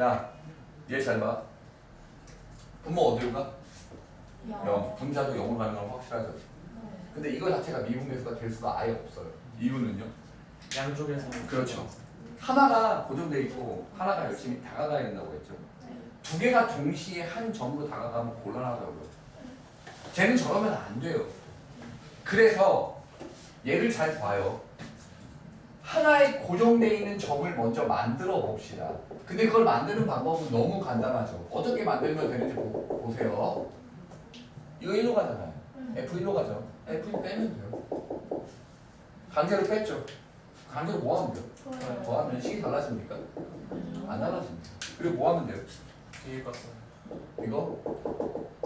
야, 얘 잘 봐. 분모 어디로 가? 영. 0. 분자도 0으로 가는 건 확실하죠. 네. 근데 이거 자체가 미분계수가 될 수가 아예 없어요. 이유는요? 양쪽에서 그렇죠. 하나가 고정돼 있고 하나가 열심히 다가가야 된다고 했죠. 네. 두 개가 동시에 한 점으로 다가가면 곤란하다고요. 쟤는 저러면 안 돼요. 그래서 얘를 잘 봐요. 하나의 고정돼 있는 점을 먼저 만들어 봅시다. 근데 그걸 만드는 방법은 너무 간단하죠. 어떻게 만들면 되는지 보, 보세요. 이거 1로 가잖아요. F 1로 가죠. F 1 빼면 돼요. 강제로 뺐죠. 강제로 뭐 하면 돼요? 뭐 하면 식이 달라집니까? 안 달라집니다. 그리고 뭐 하면 돼요? 뒤에 봤어요. 이거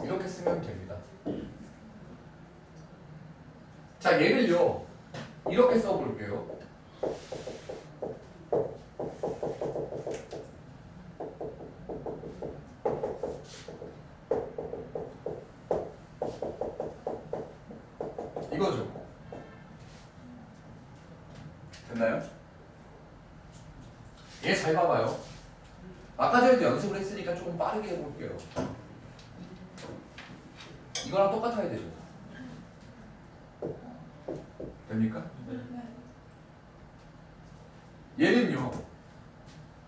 이렇게 쓰면 됩니다. 자 얘를요 이렇게 써볼게요. 이거죠. 됐나요? 얘 잘 봐봐요. 아까 전에도 연습을 했으니까 조금 빠르게 해볼게요. 이거랑 똑같아야 되죠. 됩니까? 얘는요.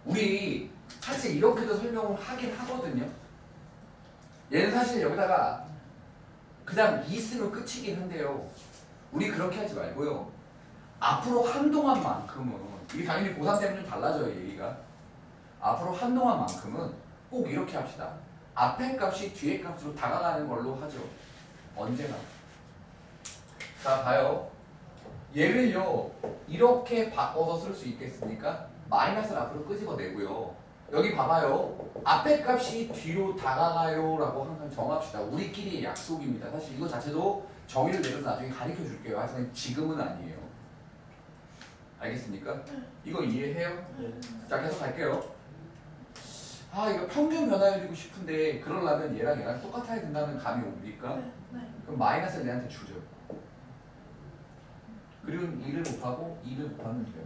우리 사실 이렇게도 설명을 하긴 하거든요. 얘는 사실 여기다가 그냥 2 쓰면 끝이긴 한데요. 우리 그렇게 하지 말고요. 앞으로 한동안만큼은 이게 당연히 고3 때문에 좀 달라져요 얘기가. 앞으로 한동안만큼은 꼭 이렇게 합시다. 앞에 값이 뒤에 값으로 다가가는 걸로 하죠. 언제나. 자, 봐요. 얘를요, 이렇게 바꿔서 쓸 수 있겠습니까? 마이너스를 앞으로 끄집어내고요. 여기 봐봐요. 앞에 값이 뒤로 다가가요 라고 항상 정합시다. 우리끼리의 약속입니다. 사실 이거 자체도 정의를 내려서 나중에 가르쳐 줄게요. 하지만 지금은 아니에요. 알겠습니까? 이거 이해해요? 자, 계속 갈게요. 아, 이거 평균 변화해주고 싶은데 그러려면 얘랑 얘랑 똑같아야 된다는 감이 옵니까? 그럼 마이너스를 얘한테 주죠. 그리고 2를 곱하고 2를 곱하면 돼요.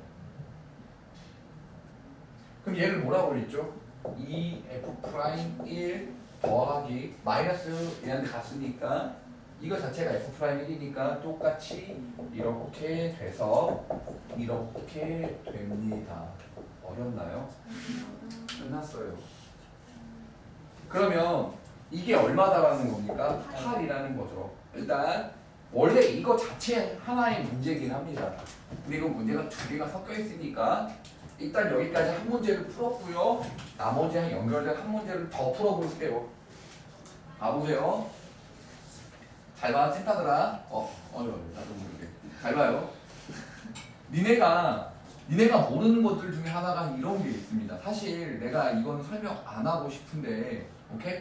그럼 얘를 뭐라고 그랬죠? 2f 프라임 1 더하기 마이너스 얘한테 갔으니까 이거 자체가 f 프라임 1이니까 똑같이 이렇게 돼서 이렇게 됩니다. 어렵나요? 끝났어요. 그러면 이게 얼마다라는 겁니까? 8이라는 거죠. 일단 원래 이거 자체 하나의 문제긴 합니다. 근데 이거 문제가 두 개가 섞여 있으니까 일단 여기까지 한 문제를 풀었고요. 나머지 연결된 한 문제를 더 풀어볼게요. 가보세요. 잘 봐, 센터들아. 어, 어려워, 나도 모르게. 잘 봐요. 니네가 니네가 모르는 것들 중에 하나가 이런 게 있습니다. 사실 내가 이건 설명 안 하고 싶은데, 오케이?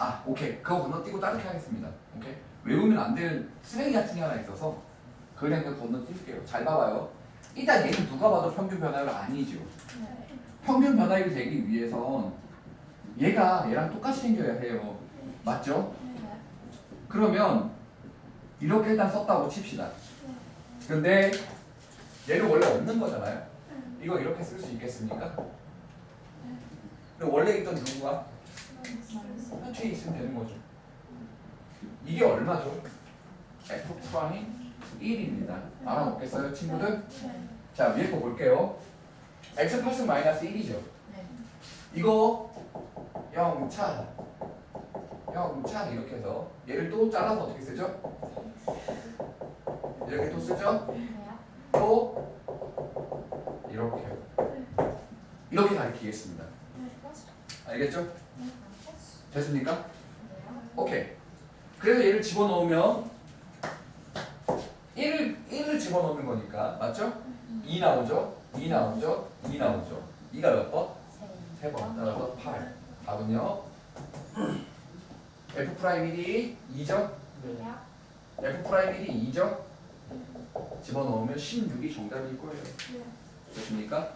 아, 오케이. 그거 건너뛰고 다르게 하겠습니다. 오케이? 외우면 안 되는 쓰레기 같은 게 하나 있어서 그냥 그 건너뛸게요. 잘 봐봐요. 일단 얘는 누가 봐도 평균 변화가 아니죠. 평균 변화율이 되기 위해선 얘가 얘랑 똑같이 생겨야 해요. 맞죠? 그러면 이렇게 일단 썼다고 칩시다. 근데 얘는 원래 없는 거잖아요. 이거 이렇게 쓸 수 있겠습니까? 원래 있던 누구가 뒤에 있으면 되는 거죠. 이게 얼마죠? f 프라임 1입니다. 알아먹겠어요, 친구들? 자, 위에 거 볼게요. x 플러스 마이너스 1이죠. 이거 0차 0차 이렇게 해서 얘를 또 잘라서 어떻게 쓰죠? 이렇게 또 쓰죠? 또 이렇게 이렇게 가리키겠습니다. 알겠죠? 됐습니까? 오케이. 그래서 얘를 집어넣으면 1을 1을 집어넣는 거니까 맞죠? 2 나오죠? 2 나오죠? 2 나오죠? 2가 몇 번? 3번. 따라서 8. 답은요? f 프라임 1이 2죠? f 프라임 1이 2죠? 집어넣으면 16이 정답일 거예요. 됐습니까?